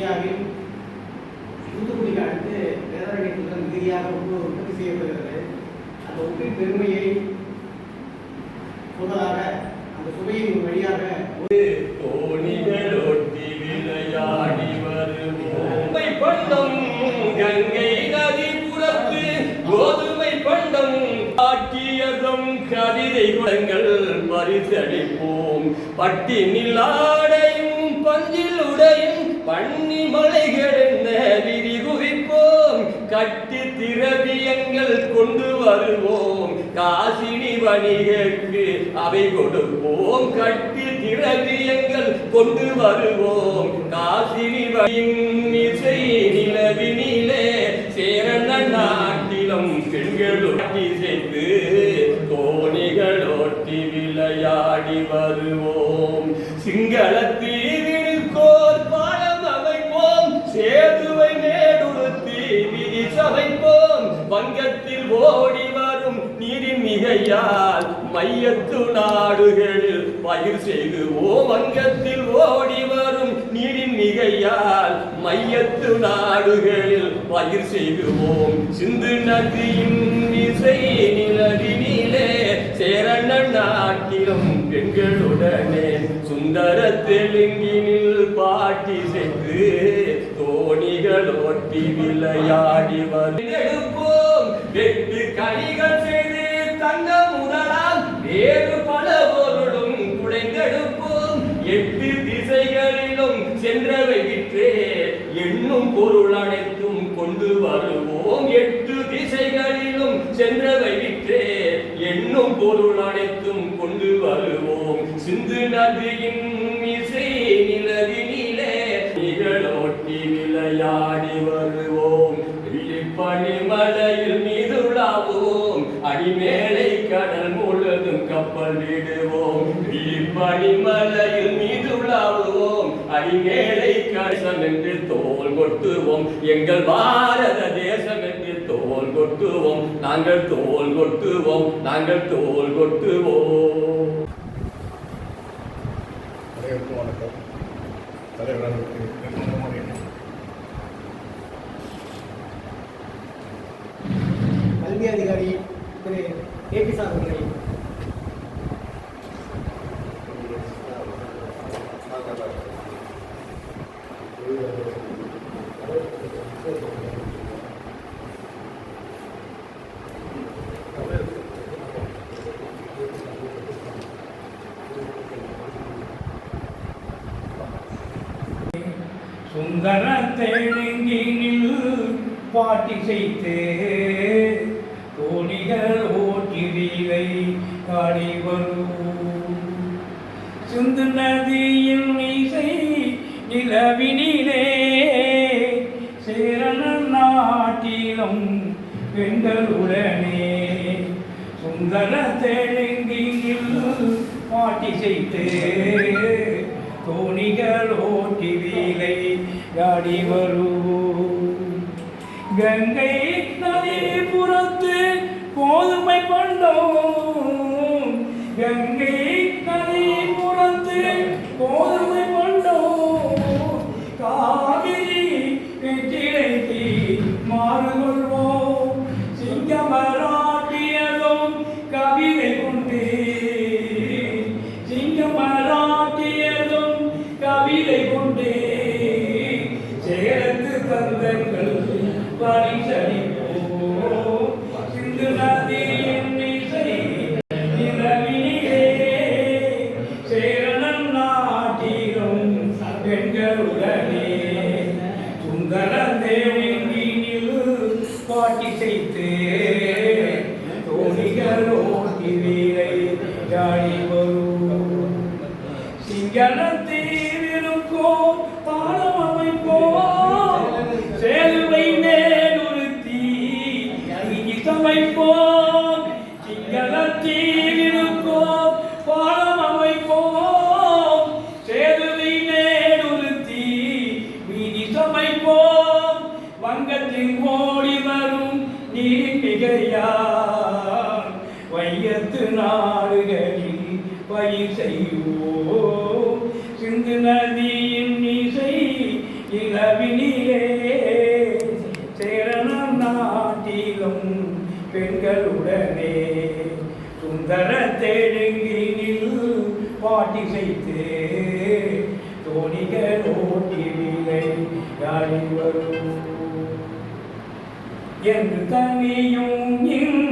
இந்தியாவில் தூத்துக்குடிக்கு அடுத்து வேதாரண்யத்துடன் மிகுதியாக உப்பு உற்பத்தி செய்யப்படுகிறது. அந்த உப்பின் பெருமையை சொன்னதாக அந்த சுவையின் வழியாக தோணிகளொட்டி விளையாடி வருவோம் பண்டம் கங்கை நதி புறத்து கோதுமை பண்டம் ஆக்கியதும் கவிதை குடங்கள் பரிசளிப்போம். பட்டினில் ஆடையும் பஞ்சில் உடையும் பண்ணி மலைகள் என்ன விரி குவிப்போம்? கட்டி திரவியங்கள் கொண்டு வருவோம். காசினி வணிகர்க்கு அவை கொடுப்போம். கட்டி திரவியங்கள் கொண்டு வருவோம். காசினி வணியின் இசை நிலவினிலே சேரண நாட்டிலும் பெண்களொட்டி செய்து தோணிகளொட்டி விளையாடி வருவோம். சிங்கள நீரின் மையத்து நாடுகளில் பயிர் செய்துவோம் வங்கத்தில் ஓடி வரும் நீரின் மிகையால் மையத்து நாடுகளில் பயிர் செய்துவோம் சிந்து நதியின் இசை நிலவினிலே சேரண நாட்டிலும் பெண்களுடனே சுந்தர தெலுங்கினில் பாட்டி செய்து தோணிகள் ஒட்டி விளையாடி வரும். எடுப்போம். வெட்டு கனிகள் வேறு பல பொருளும் குடைந்தெடுப்போம். எட்டு திசைகளிலும் சென்றவை விற்றே எண்ணும் பொருள் அனைத்தும் கொண்டு வருவோம். எட்டு திசைகளிலும் சென்றவை விற்றே எண்ணும் பொருள் அனைத்தும் கொண்டு வருவோம். சிந்து நதியின் இசை நிலவினிலே நிகழும் கொட்டுவோம். எங்கள் பாரத தேசம் என்று தோல் கொட்டுவோம். நாங்கள் தோல் கொட்டுவோம். நாங்கள் தோல் கொட்டுவோம். வணக்கம். கல்வி அதிகாரி திரு ஏ பி சார் அவர்களை. சுந்தர தெலுங்கினில் பாட்டி செய்து. கோடிகள் ஓட்டிவிலை காடி வரும். சிந்து நதியில் இசை நிலவினிலே சேரண நாட்டிலும் பெண்கள் உடனே. சுந்தர தெலுங்கினில் பாட்டி செய்து. தோணிகளோட்டி வீலை யாடி வருவோம் கங்கை நதி புறத்து கோதுமை பண்டோம். கங்கை நதி புறத்து கோதுமை வங்கத்தின் ஓடி வரும் நீட்டிகையார் வையத்து நாடுகளில் பயிர் செய்வோ சிந்து நதியின் இசை இளவினிலே சேரண நாட்டிலும் பெண்களுடனே சுந்தர தெலுங்கினில் பாட்டி செய்து தோணிகளோட்டி விலை யாழி வரும். என்று தனியும் இந்த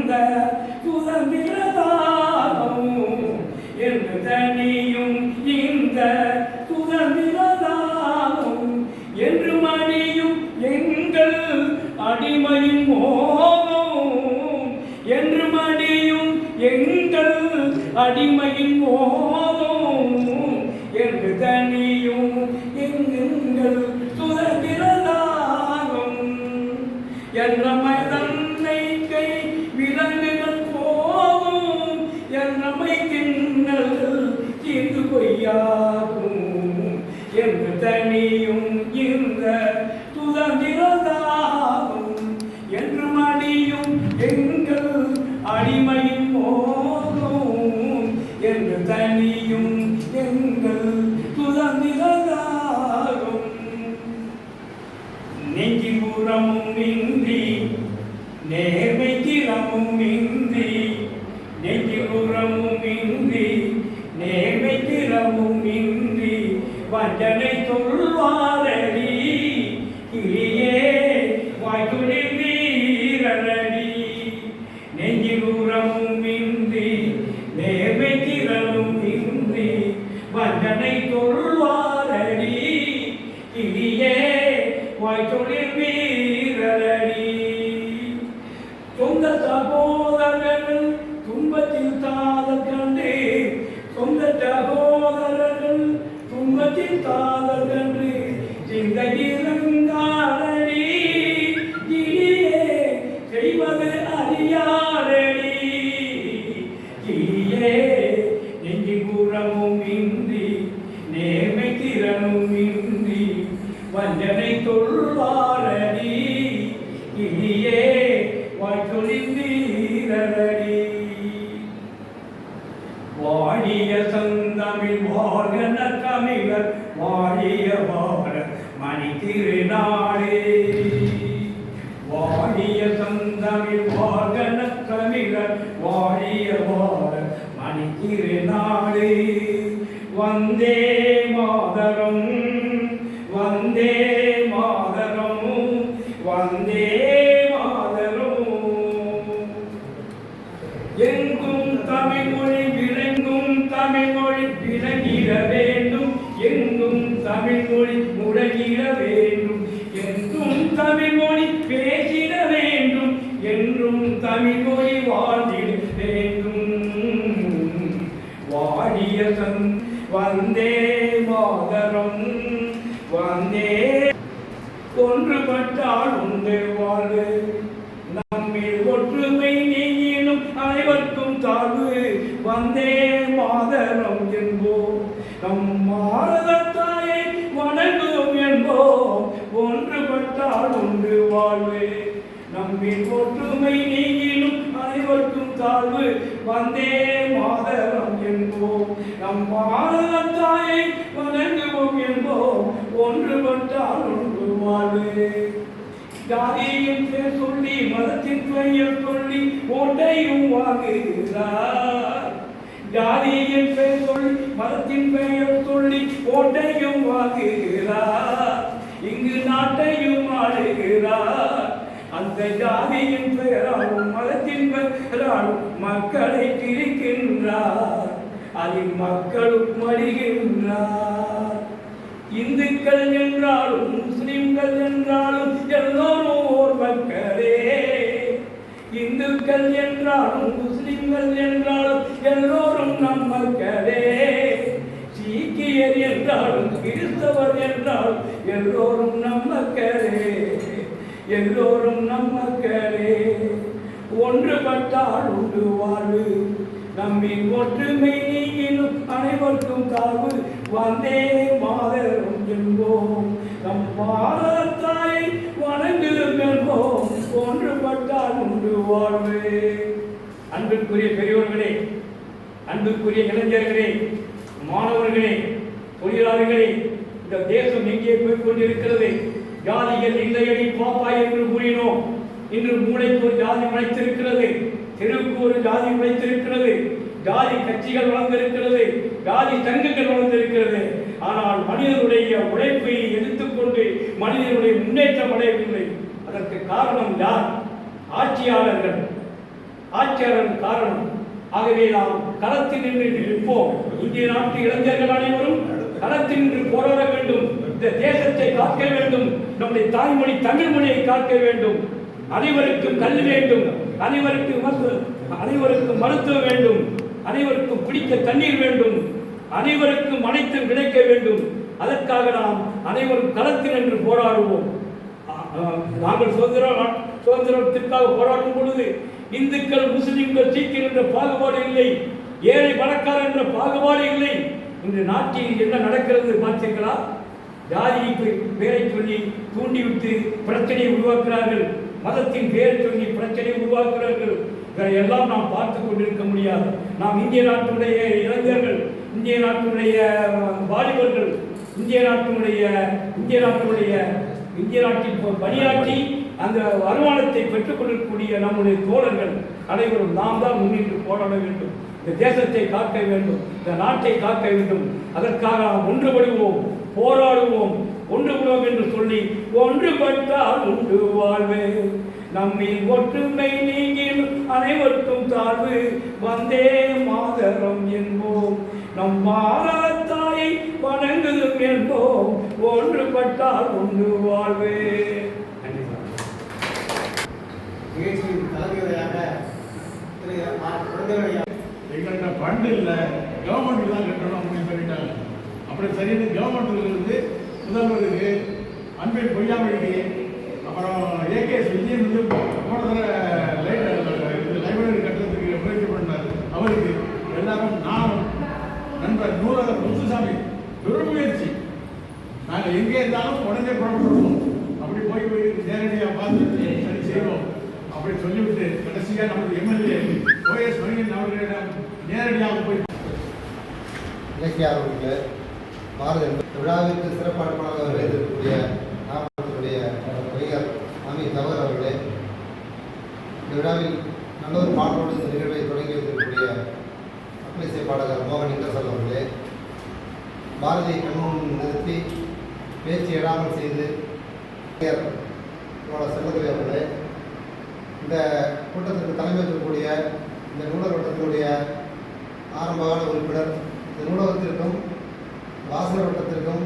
வந்தே மாதரம் என்போம் நம் பாரத வணங்கும் என்போம் ஒன்றுபட்டால் ஒன்று வாழ்வே. நம்மின் ஒற்றுமை நீங்கிலும் அனைவருக்கும் தாழ்வு. வந்தே மாதரம் என்போம் நம் பாரத வணங்குவோம் என்போம் ஒன்றுபட்டால் ஒன்று வாழ்வே. ஜாதியின் பேர் சொல்லி மதத்தின் பெயர் சொல்லி ஓட்டையும் வாங்குகிறார். ஜாதியின் பெயர் சொல்லி மதத்தின் பெயர் சொல்லி கோட்டையும் வாங்குகிறார் இங்கு நாட்டையும் ஆளுகிறார் அந்த ஜாதியின் பெயராலும் மதத்தின் பெயராலும் மக்களை பிரிக்கின்றார் அதில் மக்களும் மடிகின்றார் இந்துக்கள் என்றாலும் முஸ்லிம்கள் என்றாலும் எல்லோரும் ஓர் மக்களே. இந்துக்கள் என்றாலும் முஸ்லிம்கள் என்றாலும் எல்லோரும் நம் மக்களே சீக்கியர் என்றாலும் கிறிஸ்தவர் என்றாலும் எல்லோரும் நம் மக்களே எல்லோரும் நம் மக்களே ஒன்றுபட்டால் உண்டு வாழ்வு. நம்மின் ஒற்றுமை நீங்கிலும் அனைவருக்கும் தாழ்வு. வந்தே மாதரும் என்போம். நம் பாரத்தாயை வணங்கிலும் என்போம். ஒன்றுபட்டால் உண்டு வாழ்வு. அன்பிற்குரிய பெரியோர்களே அன்புக்குரிய இளைஞர்களே மாணவர்களே தொழிலாளர்களே இந்த தேசம் எங்கே போய் கொண்டிருக்கிறது ஜாதிகள் இல்லையடி பாப்பா என்று கூறினோம். இன்று மூளைக்கு ஒரு ஜாதி முளைத்திருக்கிறது. தெருவுக்கு ஒரு ஜாதி முளைத்திருக்கிறது. ஜாதி கட்சிகள் வளர்ந்திருக்கிறது. ஜாதி சங்கங்கள் வளர்ந்திருக்கிறது. ஆனால் மனிதனுடைய உழைப்பை எதிர்த்துக்கொண்டு மனிதனுடைய முன்னேற்றம் அடையவில்லை. அதற்கு காரணம் யார்? ஆட்சியாளர்கள். ஆச்சாரன் காரணம். ஆகவே நாம் களத்தில் நின்று நிற்போம். இந்திய நாட்டு இளைஞர்கள் அனைவரும் களத்தில் நின்று போராட வேண்டும். இந்த தேசத்தை காக்க வேண்டும். நம்முடைய தாய்மொழி தமிழ் மொழியை காக்க வேண்டும். அனைவருக்கும் கல்வி வேண்டும். அனைவருக்கும் மருத்துவ- அனைவருக்கும் மருத்துவம் வேண்டும். அனைவருக்கும் குடிக்க தண்ணீர் வேண்டும். அனைவருக்கும் அனைத்தும் கிடைக்க வேண்டும். அதற்காக நாம் அனைவரும் களத்தில் நின்று போராடுவோம். நாங்கள் சுதந்திர சுதந்திரத்திற்காக போராடும் பொழுது இந்துக்கள் முஸ்லிம்கள் சீக்கியர் என்ற பாகுபாடு இல்லை. ஏழை பணக்காரர் என்ற பாகுபாடு இல்லை. இன்று நாட்டில் என்ன நடக்கிறது பார்த்தீர்களா ஜாதிக்கு பேரை சொல்லி தூண்டிவிட்டு பிரச்சனையை உருவாக்குகிறார்கள். மதத்தின் பேர் சொல்லி பிரச்சனையை உருவாக்குகிறார்கள். இதை எல்லாம் நாம் பார்த்து கொண்டிருக்க முடியாது. நாம் இந்திய நாட்டினுடைய இளைஞர்கள் இந்திய நாட்டினுடைய வாலிபர்கள் இந்திய நாட்டினுடைய இந்திய நாட்டினுடைய இந்திய நாட்டில் பணியாற்றி அந்த வருமானத்தை பெற்றுக் கொள்ளக்கூடிய நம்முடைய தோழர்கள் அனைவரும் நாம் தான் முன்னின்று போராட வேண்டும். இந்த தேசத்தை காக்க வேண்டும். இந்த நாட்டை காக்க வேண்டும். அதற்காக நாம் ஒன்றுபடுவோம் போராடுவோம் ஒன்றுபடுவோம் என்று சொல்லி ஒன்றுபட்டால் உண்டு வாழ்வே. நம்மில் ஒற்றுமை நீங்கில் அனைவருக்கும் தாழ்வு. வந்தே மாதரம் என்போம். நம் பாரத வணங்குதும் என்போம். ஒன்றுபட்டால் உண்டு வாழ்வு. நிகழ்ச்சியின் தலைமையுரையாக திரு குழந்தையுடைய எங்கள்கிட்ட இல்லை. கவர்மெண்ட்டுக்கு தான் கட்டணும் அப்படின்னு சொல்லிட்டாங்க. அப்படி சரின்னு கவர்மெண்ட்லேருந்து முதல்வருக்கு அன்பில் பொய்யாமொழிக்கு அப்புறம் ஏகேஎஸ் விஜயன் வந்து போன தடவை இது லைப்ரரி கட்டுறதுக்கு முயற்சி பண்ணார். அவருக்கு எல்லாரும் நான் நண்பர் நூலகர் முத்துசாமி பெருமுயற்சி நாங்கள் எங்கே இருந்தாலும் உடனே புறப்படுவோம். அப்படி போய் போய் நேரடியாக பார்த்து சரி செய்வோம். அப்படி சொல்லிவிட்டு கடைசியாக நமது எம்எல்ஏ ஓஎஸ் மணியன் அவர்களிடம் நேரடியாக போய் இலக்கிய அவர்களே பாரத விழாவிற்கு சிறப்பு அழைப்பாளராக நாமத்துடைய நாமக்கலுடைய வைகர் அமி தவறு அவர்களே இந்த விழாவில் நல்ல ஒரு பாடலோடு இந்த நிகழ்வை தொடங்கி வைத்திருக்கக்கூடிய அப்ளிசை பாடகர் மோகன் இங்கசல் அவர்களே பாரதியை கண்முன் நிறுத்தி பேச்சு எழாமல் செய்து வைகர் செல்லதுரை அவர்களே இந்த கூட்டத்திற்கு தலைமை இருக்கக்கூடிய இந்த நூலர் வட்டத்தினுடைய ஆரம்பகால உறுப்பினர் இந்த நூலகத்திற்கும் வாசகர் வட்டத்திற்கும்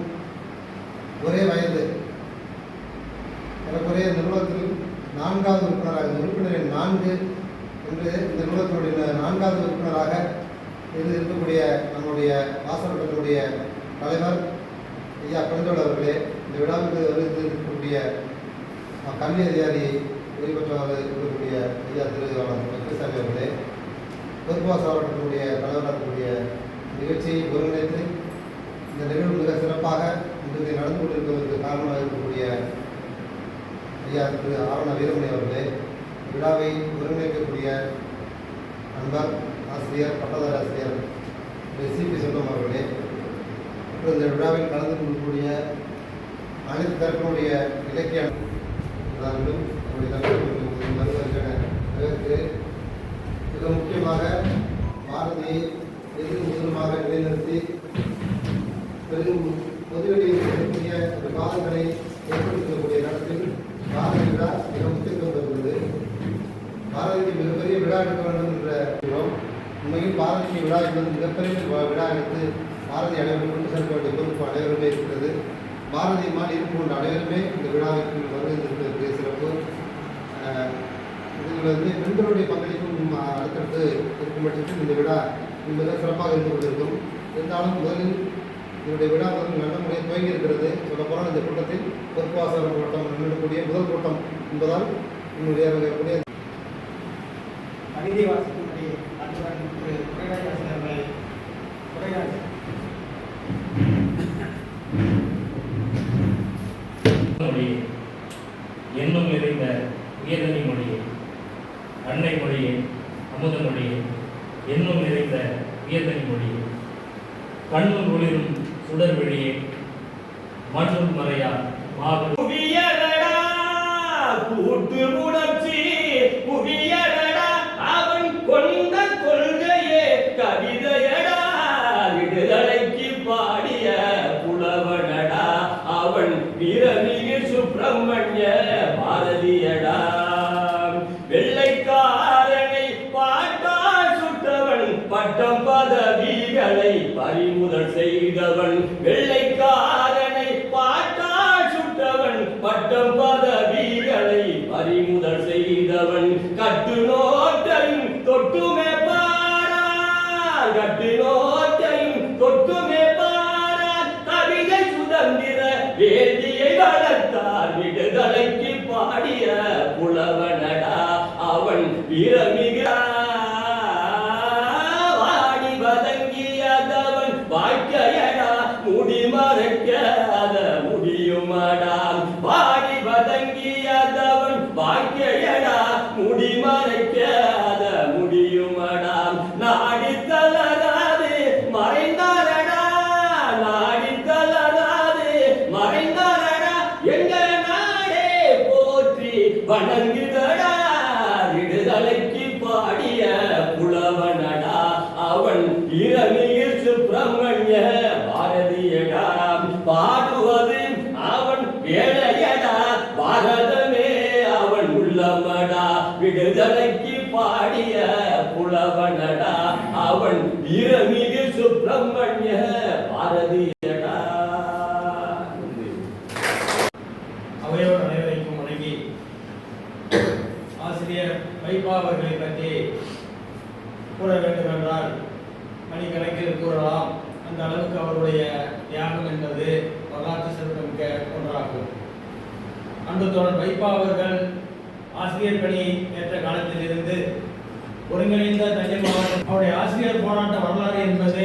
ஒரே வயது. எனக்குரிய இந்த நூலகத்தில் நான்காவது உறுப்பினராக இந்த உறுப்பினரின் நான்கு என்று இந்த நூலகத்தினுடைய நான்காவது உறுப்பினராக இருந்து இருக்கக்கூடிய நம்முடைய வாசகர் வட்டத்தினுடைய தலைவர் ஐயா பிறந்தோடு அவர்களே இந்த விழாவுக்கு வருகிறது இருக்கக்கூடிய கல்வி அதிகாரி ஓய்வு இருக்கக்கூடிய ஐயா திருவிழா வெங்கசாமி அவர்களே பொறுப்பாசாரத்தினுடைய தலைவராக இருக்கக்கூடிய நிகழ்ச்சியை ஒருங்கிணைத்து இந்த நிகழ்வு மிக சிறப்பாக இன்றைக்கு நடந்து கொண்டிருப்பதற்கு காரணமாக இருக்கக்கூடிய ஐயா திரு ஆவண வீரமணி அவர்களே விழாவை ஒருங்கிணைக்கக்கூடிய நண்பர் ஆசிரியர் பட்டதாரி ஆசிரியர் சிபி சொந்தம் அவர்களே மற்றும் இந்த விழாவில் கலந்து கொள்ளக்கூடிய அனைத்து தரப்பினுடைய இலக்கிய மிக முக்கியமாக பாரதி விழா மிக முக்கியத்துவம் பாரதிக்கு மிகப்பெரிய விழா என்ற விழா என்பது மிகப்பெரிய விழா எடுத்து பாரதி அனைவரும் கொண்டு செல்ல வேண்டிய பொறுப்பு அனைவருமே இருக்கிறது மாதிரி இருக்கும் கொண்ட அனைவருமே இந்த விழாவிற்கு வருவதற்கு சிறப்பு இதில் வந்து பெண்களுடைய பங்களிப்பும் அடுத்தடுத்து இருக்கும் பட்சத்தில் இந்த விழா மிக சிறப்பாக இருந்து கொண்டிருக்கும். இருந்தாலும் முதலில் இதனுடைய விழா வந்து நல்ல முறையில் துவங்கி இருக்கிறது. சொல்லப்போனால் இந்த கூட்டத்தில் பொறுப்பாசன கூட்டம் நடக்கக்கூடிய முதல் கூட்டம் என்பதால் உங்களுடைய கூடிய கவிதை வாசிக்கும்படி அன்புடன் திரு குறைராஜ் அவர்களை குறைராஜ் மொழியே எண்ணம் நிறைந்த வேதனை மொழியே அன்னை மொழியே அமுத மொழியே என்னும் நிறைந்த உயர்தனி மொழியே கண்ணூர் ஒளிரும் சுடர் வெளியே மண்ணுள் மறையா மாபெரும். கூட்டு உணர்ச்சி செய்தவன் கட்டு நோட்டையும் தொட்டுமே பாரா கட்டு நோட்டையும் தொட்டுமே பாரா கவிதை சுதந்திர வேதியை வளர்த்தார். விடுதலைக்கு பாடிய புலவனடா. அவன் பிரமி போற்றி ஆசிரியர் அவர்களை பற்றி கூற வேண்டும் என்றால் மணிக்கணக்கில் கூறலாம். அந்த அளவுக்கு அவருடைய தியாகம் என்பது வரலாற்று சிறப்புமிக்க ஒன்றாகும். அன்பு தோழர் வைப்பா அவர்கள் ஆசிரியர் பணி ஏற்ற காலத்திலிருந்து ஒருங்கிணைந்த தஞ்சை மாவட்டம் அவருடைய ஆசிரியர் போராட்ட வரலாறு என்பது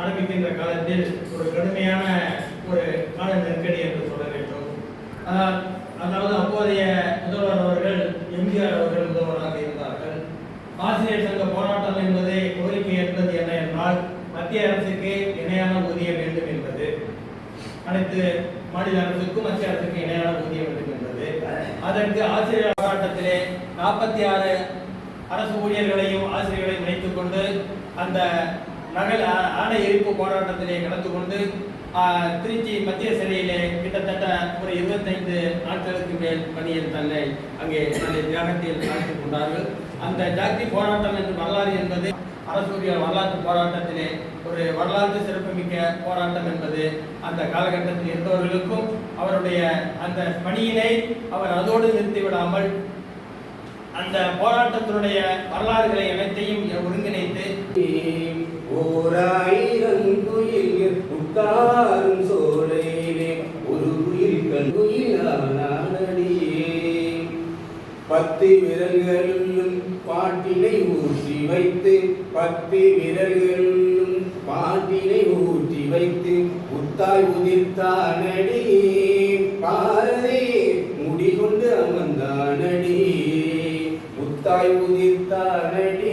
ஆரம்பிக்கின்ற காலத்தில் ஒரு கடுமையான ஒரு கால நெருக்கடி என்று சொல்ல வேண்டும். ஆனால் அதாவது அப்போதைய முதல்வர் அவர்கள் எம்ஜிஆர் அவர்கள் முதல்வராக இருந்தார்கள். ஆசிரியர் சங்க போராட்டம் என்பதை கோரிக்கை என்பது என்ன என்றால் மத்திய அரசுக்கு இணையான ஊதியம் வேண்டும் என்பது அனைத்து மாநில அரசுக்கும் மத்திய அரசுக்கு இணையான ஊதியம் வேண்டும் என்பது. அதற்கு ஆசிரியர் போராட்டத்திலே நாற்பத்தி ஆறு அரசு ஊழியர்களையும் ஆசிரியர்களையும் இணைத்துக் கொண்டு அந்த நகல் ஆணை எரிப்பு போராட்டத்திலே கலந்து கொண்டு திருச்சி மத்திய சிறையிலே கிட்டத்தட்ட ஒரு இருபத்தைந்து நாட்களுக்கு மேல் பணியில் தன்னை அங்கே தன்னை தியாகத்தில் அழைத்துக் கொண்டார்கள். அந்த ஜாக்தி போராட்டம் என்று வரலாறு என்பது அரசூரிய வரலாற்று போராட்டத்திலே ஒரு வரலாற்று சிறப்புமிக்க போராட்டம் என்பது அந்த காலகட்டத்தில் இருந்தவர்களுக்கும் அவருடைய அந்த பணியினை அவர் அதோடு நிறுத்திவிடாமல் அந்த போராட்டத்தினுடைய வரலாறுகளை அனைத்தையும் ஒருங்கிணைத்து ஓராயிரம் தாரும் உட்காரும் சோலையிலே ஒரு உயிர் கண்குயிலானடியே பத்து விரல்களிலும் பாட்டினை ஊற்றி வைத்து பத்து விரல்களிலும் பாட்டினை ஊற்றி வைத்து முத்தாய் உதிர்த்தானடி பாரதி முடிகொண்டு அமர்ந்தானடி முத்தாய் உதிர்த்தானடி